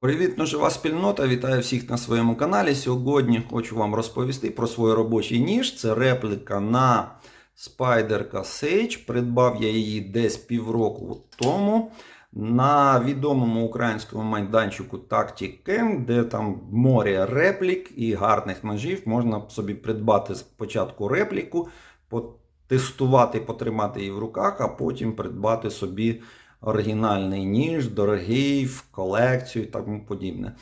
Привіт, ножова спільнота! Вітаю всіх на своєму каналі. Сьогодні хочу вам розповісти про свій робочий ніж. Це репліка на Spider Sage. Придбав я її десь півроку тому на відомому українському майданчику Tactic де там море реплік і гарних ножів. Можна собі придбати спочатку репліку, потестувати, потримати її в руках, а потім придбати собі оригінальний ніж, дорогий, в колекцію і тому подібне.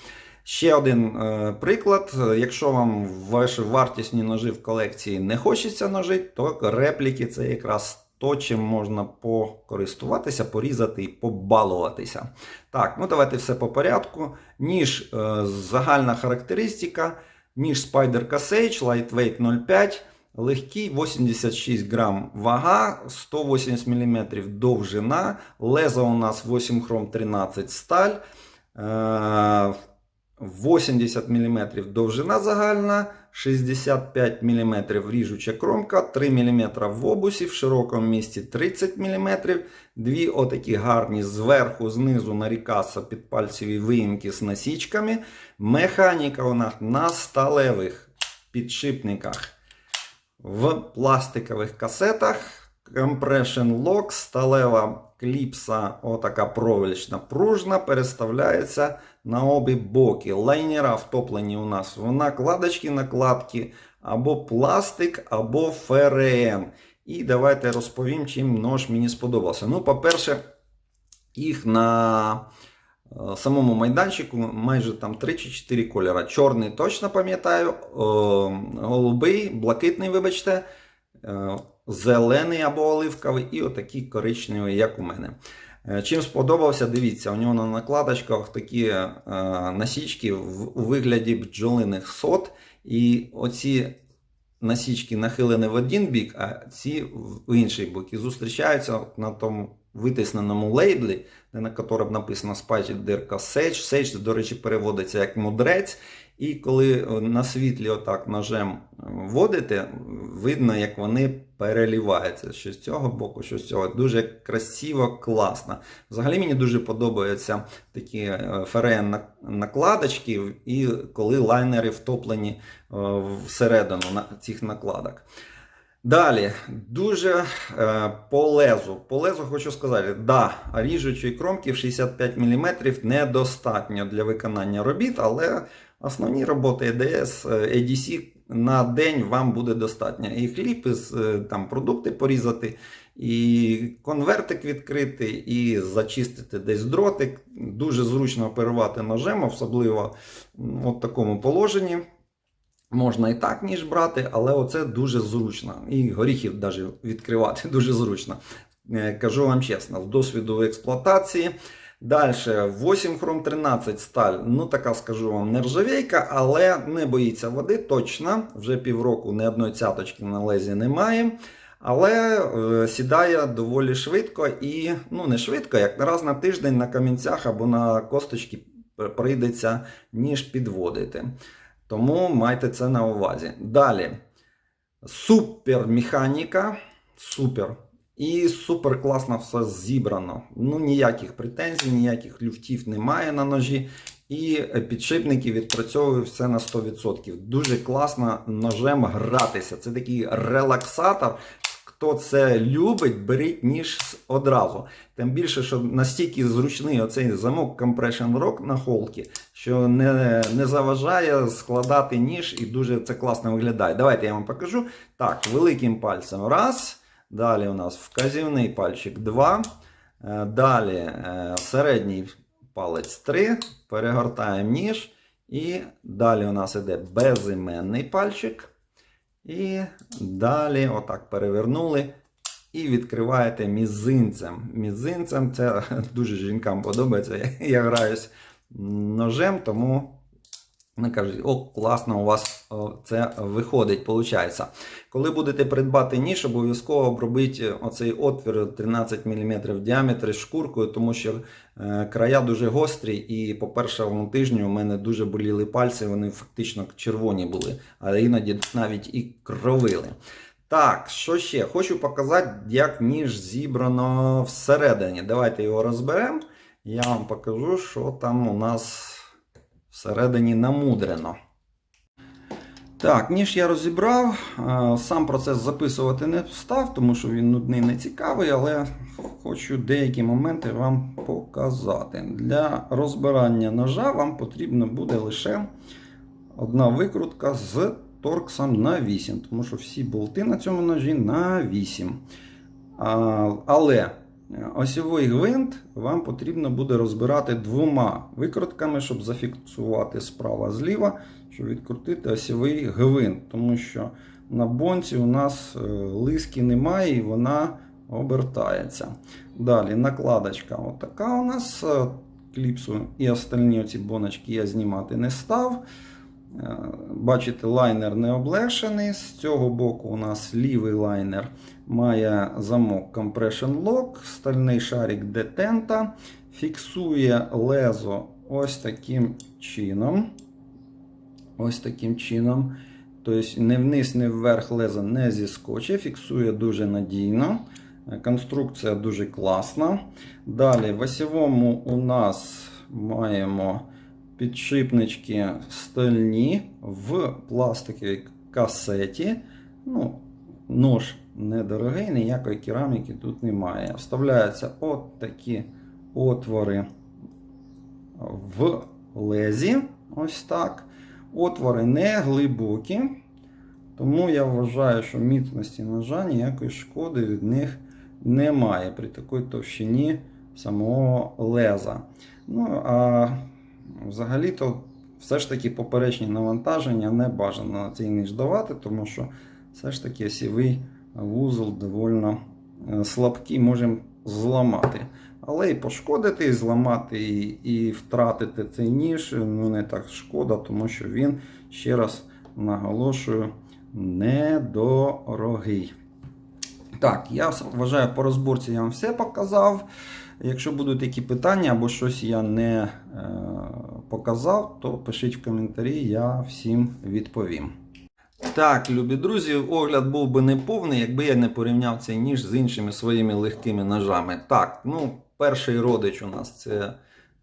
Ще один е, приклад. Якщо вам ваші вартісні ножи в колекції не хочеться ножити, то репліки це якраз то, чим можна покористуватися, порізати і побалуватися. Так, ну давайте все по порядку. Ніж е, загальна характеристика. Ніж Spider Sage, Lightweight 0,5. Легкий 86 грам вага, 180 мм довжина, лезо у нас 8 хром 13 сталь, е, 80 мм довжина загальна, 65 мм ріжуча кромка, 3 мм в обусі, в широкому місці 30 мм, дві отакі гарні зверху, знизу нарікаса підпальцеві виїмки з насічками. Механіка у нас на сталевих підшипниках в пластикових касетах. Compression Lock, сталева кліпса, отака проволочна пружна, переставляється на обі боки. Лайнера втоплені у нас в накладочки, накладки, або пластик, або ФРМ. І давайте розповім, чим нож мені сподобався. Ну, по-перше, їх на самому майданчику майже там 3 чи 4 кольора. Чорний точно пам'ятаю, е, голубий, блакитний, вибачте, е, зелений або оливковий, і отакий коричневий, як у мене. Е, Чим сподобався, дивіться, у нього на накладочках такі е, насічки у вигляді бджолиних сот. І оці насічки нахилені в один бік, а ці в інший бік. І зустрічаються на тому витисненому лейблі, на якому написано Spider Sage. Sage, до речі, переводиться як мудрець. І коли на світлі отак ножем вводите, видно, як вони переліваються. Що з цього боку, що з цього. Дуже красиво, класно. Взагалі мені дуже подобаються такі ФРН накладочки, і коли лайнери втоплені всередину цих накладок. Далі, дуже е, по лезу. Хочу сказати, да, ріжучої кромки в 65 мм недостатньо для виконання робіт, але основні роботи EDS, ADC на день вам буде достатньо. І хліб, і там продукти порізати, і конвертик відкрити, і зачистити десь дротик. Дуже зручно оперувати ножем, особливо в такому положенні. Можна і так, ніж брати, але оце дуже зручно. І горіхів навіть відкривати дуже зручно. Кажу вам чесно, з досвіду експлуатації. Далі 8 хром 13 сталь. Ну, така скажу вам, нержавейка, але не боїться води, точно. Вже півроку ні одної цяточки на лезі немає. Але е, сідає доволі швидко і ну не швидко, як раз на тиждень на камінцях або на косточки прийдеться, ніж підводити. Тому майте це на увазі. Далі. Супер механіка. Супер. І супер класно все зібрано. Ну, ніяких претензій, ніяких люфтів немає на ножі. І підшипники відпрацьовують все на 100%. Дуже класно ножем гратися. Це такий релаксатор. Хто це любить, беріть ніж одразу. Тим більше, що настільки зручний оцей замок Compression Rock на холки, що не не заважає складати ніж і дуже це класно виглядає. Давайте я вам покажу. Так, великим пальцем раз. Далі у нас вказівний пальчик 2. Далі середній палець 3. Перегортаємо ніж. І далі у нас іде безіменний пальчик. І далі, отак, перевернули. І відкриваєте мізинцем. Мізинцем це дуже жінкам подобається. Я граюсь ножем, тому вони кажуть, о, класно, у вас це виходить. виходить. Коли будете придбати ніж, обов'язково обробіть оцей отвір 13 мм в діаметрі шкуркою, тому що края дуже гострі, і по першому тижню у мене дуже боліли пальці, вони фактично червоні були, а іноді навіть і кровили. Так, що ще? Хочу показати, як ніж зібрано всередині. Давайте його розберемо. Я вам покажу, що там у нас всередині намудрено. Так, ніж я розібрав. Е, Сам процес записувати не став, тому що він нудний не цікавий, але хочу деякі моменти вам показати. Для розбирання ножа вам потрібно буде лише одна викрутка з торксом на 8, тому що всі болти на цьому ножі на 8. Але осьовий гвинт вам потрібно буде розбирати двома викрутками, щоб зафіксувати справа зліва, щоб відкрутити осьовий гвинт. Тому що на бонці у нас е, лиски немає і вона обертається. Далі накладочка отака у нас. е, Кліпсу і остальні оці боночки я знімати не став. Е, Бачите, лайнер не облегшений. З цього боку у нас лівий лайнер має замок Compression Lock, стальний шарик детента, фіксує лезо ось таким чином. Ось таким чином. Тобто не вниз, не вверх лезо не зіскоче, фіксує дуже надійно. Е, Конструкція дуже класна. Далі в осьовому у нас маємо підшипнички стальні в пластиковій касеті. Ну, Нож недорогий, ніякої кераміки тут немає. Вставляються от такі отвори в лезі. Ось так. Отвори не глибокі. Тому я вважаю, що міцності ножа ніякої шкоди від них немає при такій товщині самого леза. Ну, а взагалі-то все ж таки поперечні навантаження не бажано на цей ніж давати, тому що все ж таки осівий вузол доволі е, слабкий, можемо зламати. Але і пошкодити, і зламати, і, і втратити цей ніж ну не так шкода, тому що він, ще раз наголошую, недорогий. Так, я вважаю, по розборці я вам все показав. Якщо будуть які питання або щось я не е, показав, то пишіть в коментарі, я всім відповім. Так, любі друзі, огляд був би не повний, якби я не порівняв цей ніж з іншими своїми легкими ножами. Так, ну, перший родич у нас це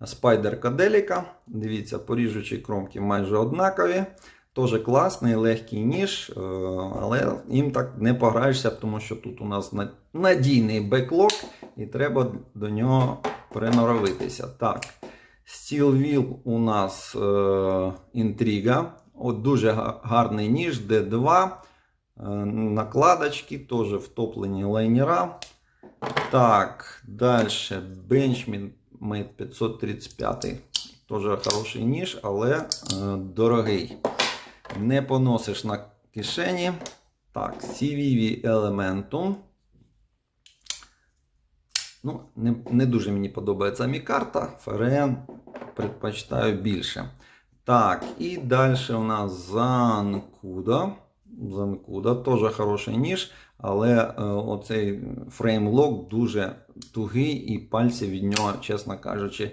спайдерка Деліка. Дивіться, поріжучі кромки майже однакові. Теж класний, легкий ніж, е, але їм так не пограєшся, тому що тут у нас надійний беклок і треба до нього приноровитися. Так, Steel Wheel у нас е, інтрига. От дуже гарний ніж D2. Е, накладочки, теж втоплені лайнера. Так, далі Benchmade 535. Теж хороший ніж, але е, дорогий. Не поносиш на кишені. Так, CVV Elementum. Ну, не, не дуже мені подобається мікарта. ФРН предпочитаю більше. Так, і далі у нас Занкуда. Занкуда теж хороший ніж, але е, оцей фреймлок дуже тугий, і пальці від нього, чесно кажучи,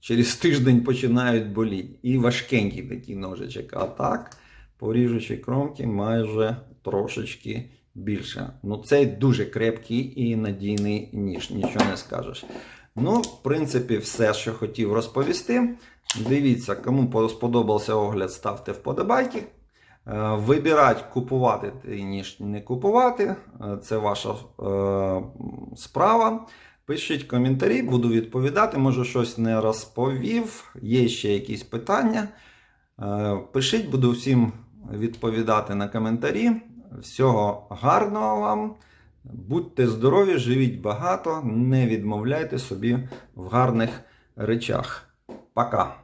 через тиждень починають боліти. І важкенький такий ножичок. А так, поріжучі кромки майже трошечки більше. Ну, цей дуже крепкий і надійний ніж, нічого не скажеш. Ну, в принципі, все, що хотів розповісти. Дивіться, кому сподобався огляд, ставте вподобайки. Е, Вибирать, купувати ніж, не купувати. Е, Це ваша е, справа. Пишіть коментарі, буду відповідати. Може, щось не розповів. Є ще якісь питання. Пишіть, буду всім відповідати на коментарі. Всього гарного вам. Будьте здорові, живіть багато, не відмовляйте собі в гарних речах. Пока!